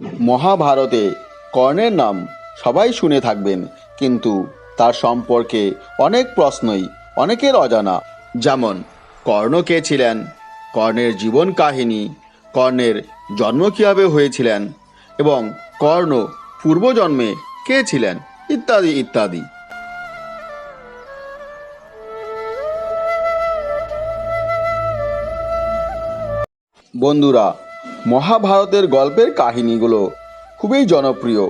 মহাভারতে কর্ণের নাম সবাই শুনে থাকবেন, কিন্তু তার সম্পর্কে অনেক প্রশ্নই অনেকের অজানা। যেমন, কর্ণ কে ছিলেন? কর্ণের জীবন কাহিনী, কর্ণের জন্ম কীভাবে হয়েছিলেন? এবং কর্ণ পূর্বজন্মে কে ছিলেন? ইত্যাদি ইত্যাদি। বন্ধুরা মহাভারতের গল্পের কাহিনীগুলো খুবই জনপ্রিয়।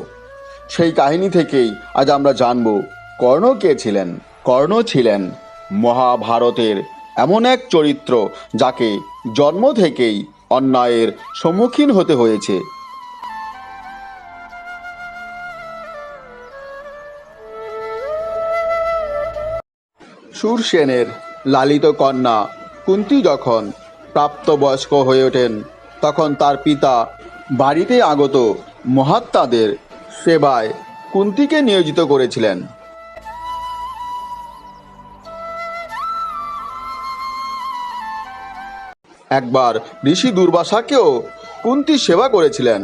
সেই কাহিনী থেকেই আজ আমরা জানব কর্ণ কে ছিলেন। কর্ণ ছিলেন মহাভারতের এমন এক চরিত্র যাকে জন্ম থেকেই অন্যায়ের সম্মুখীন হতে হয়েছে। সুরসেনের লালিত কন্যা কুন্তি যখন প্রাপ্তবয়স্ক হয়ে ওঠেন তখন তার পিতা বাড়িতে আগত মহাত্মাদের সেবায় কুন্তিকে নিয়োজিত করেছিলেন। একবার ঋষি দুর্বাসাকেও কুন্তি সেবা করেছিলেন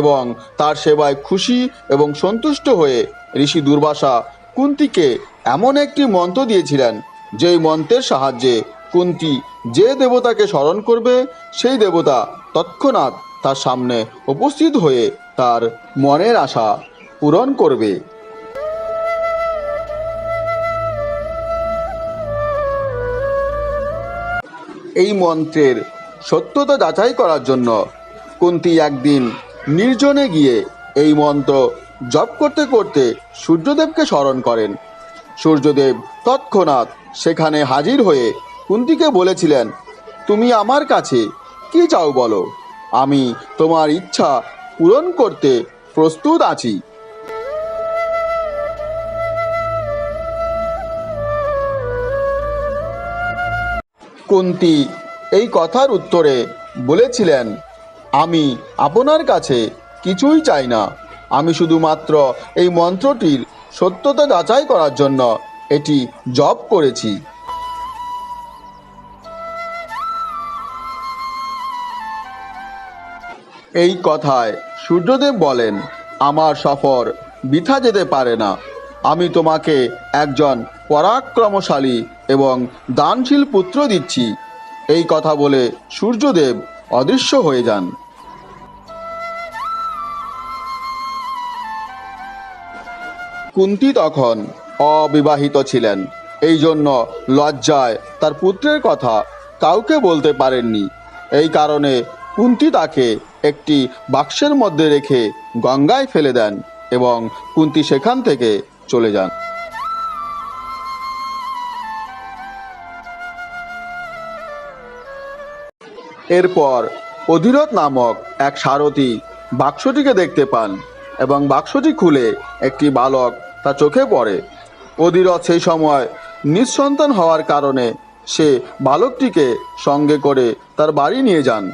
এবং তার সেবায় খুশি এবং সন্তুষ্ট হয়ে ঋষি দুর্বাসা কুন্তিকে এমন একটি মন্ত্র দিয়েছিলেন, যেই মন্ত্রের সাহায্যে কুন্তি যে দেবতাকে স্মরণ করবে, সেই দেবতা তৎক্ষণাৎ তার সামনে উপস্থিত হয়ে তার মনের আশা পূরণ করবে। এই মন্ত্রের সত্যতা যাচাই করার জন্য কুন্তি একদিন নির্জনে গিয়ে এই মন্ত্র জপ করতে করতে সূর্যদেবকে স্মরণ করেন। সূর্যদেব তৎক্ষণাৎ সেখানে হাজির হয়ে কুন্তিকে বলেছিলেন, তুমি আমার কাছে কি চাও বলো? আমি তোমার ইচ্ছা পূরণ করতে প্রস্তুত আছি। কুন্তি এই কথার উত্তরে বলেছিলেন, আমি আপনার কাছে কিছুই চাই না। আমি শুধুমাত্র এই মন্ত্রটির সত্যতা যাচাই করার জন্য এটি জপ করেছি। এই কথায় সূর্যদেব বলেন, আমার সফর বৃথা যেতে পারে না। আমি তোমাকে একজন পরাক্রমশালী এবং দানশীল পুত্র দিচ্ছি। এই কথা বলে সূর্যদেব অদৃশ্য হয়ে যান। কুন্তি তখন অবিবাহিত ছিলেন। এই জন্য লজ্জায় তার পুত্রের কথা কাউকে বলতে পারেননি। এই কারণে কুন্তি তাকে একটি বাক্সের মধ্যে রেখে গঙ্গায় ফেলে দেন এবং কুন্তি সেখান থেকে চলে যান। এরপর অধীরথ নামক এক সারথি বাক্সটিকে দেখতে পান এবং বাক্সটি খুলে একটি বালক তার চোখে পড়ে। অধীরথ সেই সময় নিঃসন্তান হওয়ার কারণে সে বালকটিকে সঙ্গে করে তার বাড়ি নিয়ে যান।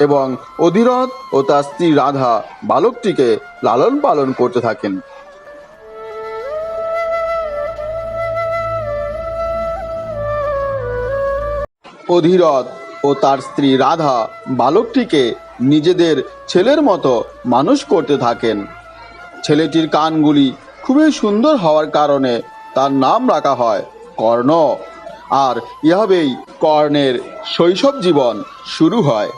এবং অধীরথ ও তার স্ত্রী রাধা বালকটিকে লালন পালন করতে থাকেন। অধীরথ ও তার স্ত্রী রাধা বালকটিকে নিজেদের ছেলের মতো মানুষ করতে থাকেন। ছেলেটির কানগুলি খুবই সুন্দর হওয়ার কারণে তার নাম রাখা হয় কর্ণ। আর এভাবেই কর্ণের শৈশব জীবন শুরু হয়।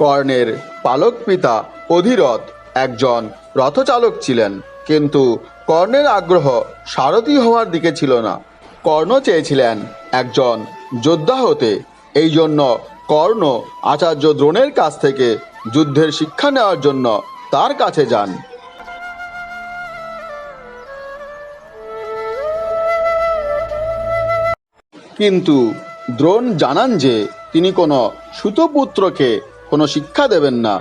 কর্ণের পালক পিতা অধীরথ একজন রথচালক ছিলেন, কিন্তু কর্ণের আগ্রহ সারথি হওয়ার দিকে ছিল না। কর্ণ চেয়েছিলেন একজন যোদ্ধা হতে। এই জন্য কর্ণ আচার্য দ্রোণের কাছ থেকে যুদ্ধের শিক্ষা নেওয়ার জন্য তার কাছে যান। কিন্তু দ্রোণ জানান যে তিনি কোনো সুতপুত্রকে কোনো শিক্ষা দেবেন না।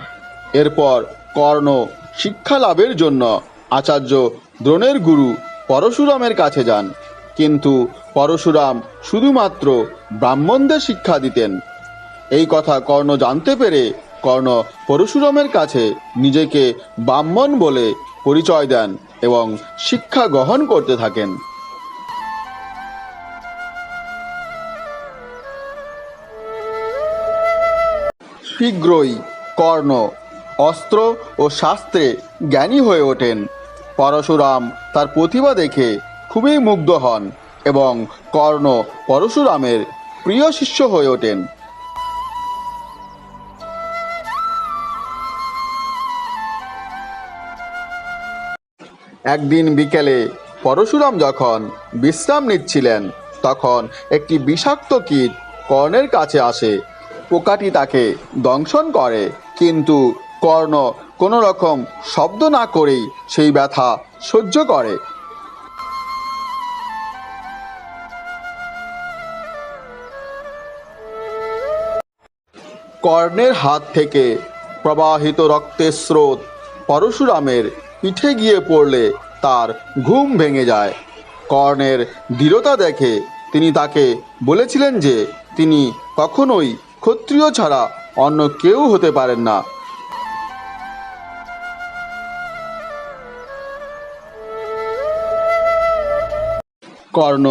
এরপর কর্ণ শিক্ষা লাভের জন্য আচার্য দ্রোণের গুরু পরশুরামের কাছে যান। কিন্তু পরশুরাম শুধুমাত্র ব্রাহ্মণদের শিক্ষা দিতেন। এই কথা কর্ণ জানতে পেরে কর্ণ পরশুরামের কাছে নিজেকে ব্রাহ্মণ বলে পরিচয় দেন এবং শিক্ষা গ্রহণ করতে থাকেন। শীঘ্রই কর্ণ, অস্ত্র ও শাস্ত্রে জ্ঞানী হয়ে ওঠেন। পরশুরাম তার প্রতিভা দেখে খুবই মুগ্ধ হন এবং কর্ণ পরশুরামের প্রিয় শিষ্য হয়ে ওঠেন। একদিন বিকেলে পরশুরাম যখন বিশ্রাম নিচ্ছিলেন, তখন একটি বিষাক্ত কীট কর্ণের কাছে আসে। পোকাটি তাকে দংশন করে। কিন্তু কর্ণ কোনো রকম শব্দ না করেই সেই ব্যথা সহ্য করে। কর্ণের হাত থেকে প্রবাহিত রক্তের স্রোত পরশুরামের পিঠে গিয়ে পড়লে তার ঘুম ভেঙে যায়। কর্ণের দৃঢ়তা দেখে তিনি তাকে বলেছিলেন যে তিনি কখনোই ক্ষত্রিয় ছাড়া অন্য কেউ হতে পারেন না। কর্ণ,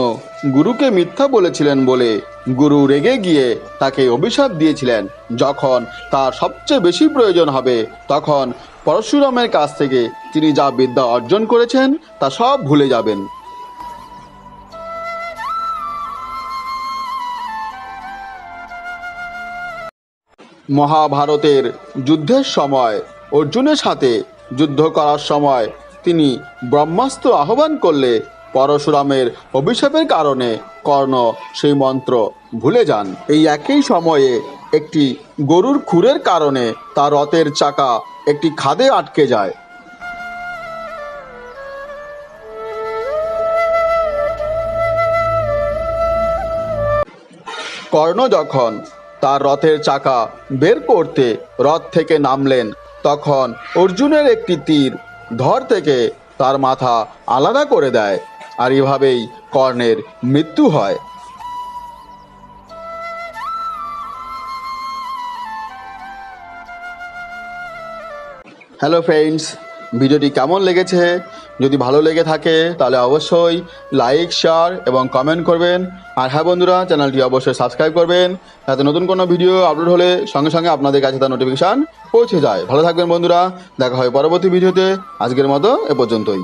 গুরুকে মিথ্যা বলেছিলেন বলে গুরু রেগে গিয়ে তাকে অভিশাপ দিয়েছিলেন। যখন তার সবচেয়ে বেশি প্রয়োজন হবে, তখন পরশুরামের কাছ থেকে তিনি যা বিদ্যা অর্জন করেছেন, তা সব ভুলে যাবেন। মহাভারতের যুদ্ধের সময়, অর্জুনের সাথে যুদ্ধ করার সময় তিনি ব্রহ্মাস্ত্র আহ্বান করলে পরশুরামের অভিশাপের কারণে কর্ণ সেই মন্ত্র ভুলে যান। এই একই সময়ে একটি গরুর খুরের কারণে তার রথের চাকা একটি খাদে আটকে যায়। কর্ণ যখন তার রথের চাকা বের করতে রথ থেকে নামলেন। তখন অর্জুনের একটি তীর ধর থেকে তার মাথা আলাদা করে দেয় আর এভাবেই কর্ণের মৃত্যু হয়। হ্যালো ফ্রেন্ডস, ভিডিওটি কেমন লেগেছে? যদি ভালো লেগে থাকে তাহলে অবশ্যই লাইক, শেয়ার এবং কমেন্ট করবেন। আর হ্যাঁ বন্ধুরা, চ্যানেলটি অবশ্যই সাবস্ক্রাইব করবেন। যাতে নতুন কোনো ভিডিও আপলোড হলে সঙ্গে সঙ্গে আপনাদের কাছে তার নোটিফিকেশান পৌঁছে যায়। ভালো থাকবেন বন্ধুরা, দেখা হয় পরবর্তী ভিডিওতে। আজকের মতো এ পর্যন্তই।